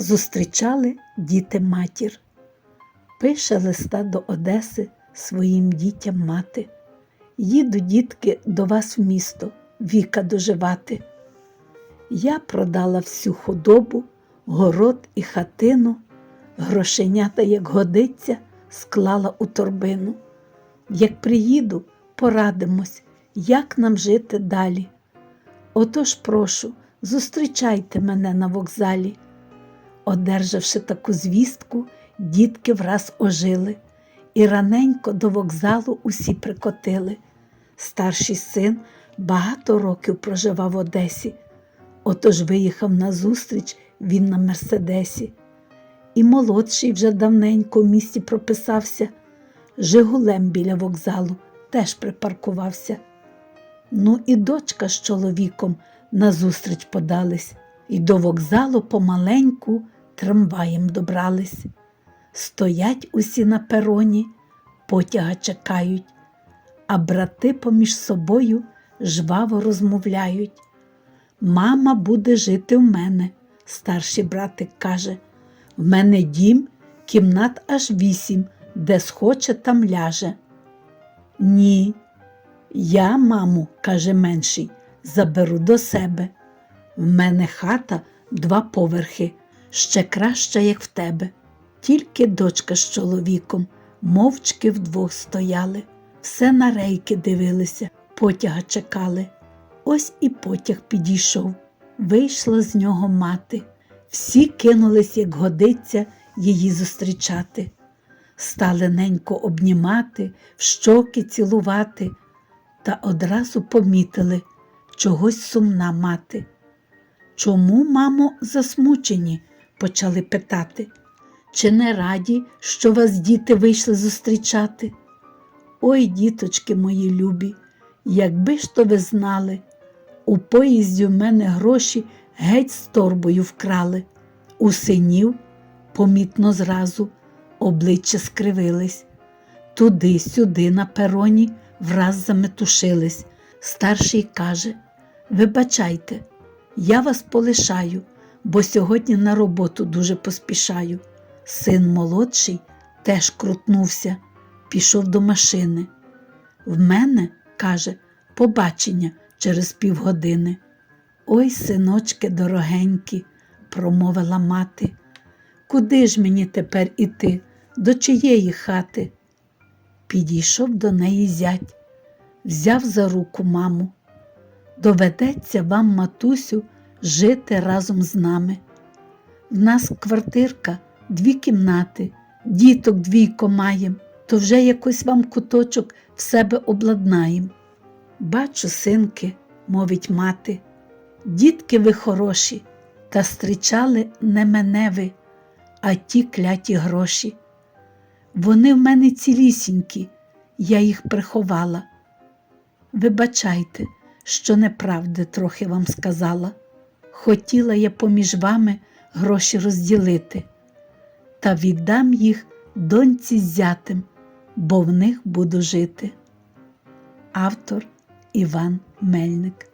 зустрічали діти матір. Пише листа до Одеси своїм дітям мати. Їду, дітки, до вас в місто, віка доживати. Я продала всю худобу, город і хатину, грошенята, як годиться, склала у торбину. Як приїду, порадимось, як нам жити далі. Отож прошу, зустрічайте мене на вокзалі. Одержавши таку звістку, дітки враз ожили, і раненько до вокзалу усі прикотили. Старший син багато років проживав в Одесі, отож виїхав на зустріч він на Мерседесі. І молодший вже давненько в місті прописався, Жигулем біля вокзалу теж припаркувався. Ну і дочка з чоловіком назустріч подались, і до вокзалу помаленьку трамваєм добрались. Стоять усі на пероні, потяга чекають, а брати поміж собою жваво розмовляють. Мама буде жити в мене, старший братик каже. В мене дім, кімнат аж вісім, де схоче, там ляже. Ні, я, маму, каже менший, заберу до себе. В мене хата два поверхи, ще краща, як в тебе. Тільки дочка з чоловіком мовчки вдвох стояли, все на рейки дивилися, потяга чекали. Ось і потяг підійшов. Вийшла з нього мати. Всі кинулись, як годиться, її зустрічати. Стали ненько обнімати, в щоки цілувати, та одразу помітили чогось сумна мати. Чому, мамо, засмучені? почали питати. Чи не раді, що вас діти вийшли зустрічати? Ой, діточки мої любі, якби ж то ви знали, у поїзді в мене гроші геть з торбою вкрали. У синів, помітно зразу, обличчя скривились. Туди, сюди, на пероні враз заметушились. Старший каже: Вибачайте, я вас полишаю, бо сьогодні на роботу дуже поспішаю. Син молодший теж крутнувся, пішов до машини. В мене, каже, побачення через півгодини. Ой, синочки дорогенькі, промовила мати. Куди ж мені тепер іти? До чиєї хати? Підійшов до неї зять, взяв за руку маму. Доведеться вам, матусю, жити разом з нами. В нас квартирка, дві кімнати, діток двійко маєм, то вже якось вам куточок в себе обладнаєм. Бачу, синки, мовить мати, дітки ви хороші, та стрічали не мене ви, а ті кляті гроші. Вони в мене цілісінькі, я їх приховала. Вибачайте, що неправди трохи вам сказала. Хотіла я поміж вами гроші розділити, та віддам їх доньці зятим, бо в них буду жити. Автор Іван Мельник